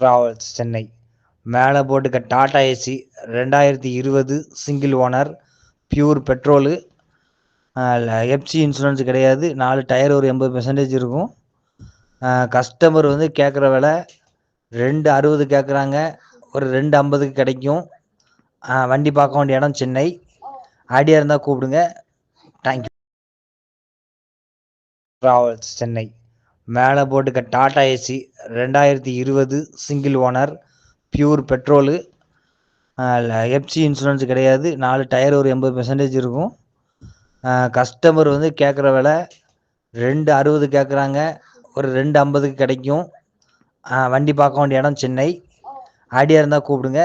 Travels Chennai மேலே போட்டுக்க Tata AC ரெண்டாயிரத்தி இருபது single owner pure petrol FC insurance கிடையாது. நாலு டயர் ஒரு எண்பது பெர்சன்டேஜ் இருக்கும். கஸ்டமர் வந்து கேட்குற விலை ரெண்டு அறுபது கேட்குறாங்க. ஒரு ரெண்டு ஐம்பதுக்கு கிடைக்கும். வண்டி பார்க்க வேண்டிய இடம் சென்னை. ஐடியா இருந்தால் கூப்பிடுங்க. தேங்க்யூ ட்ராவல்ஸ் சென்னை மேலே போட்டுக்க டாடா ஏசி ரெண்டாயிரத்தி இருபது single owner pure petrol FC insurance கிடையாது. நாலு டயர் ஒரு எண்பது பெர்சன்டேஜ் இருக்கும். கஸ்டமர் வந்து கேட்குற விலை ரெண்டு அறுபது கேட்குறாங்க ஒரு ரெண்டு ஐம்பதுக்கு கிடைக்கும். வண்டி பார்க்க வேண்டிய இடம் சென்னை. ஐடியா இருந்தால் கூப்பிடுங்க.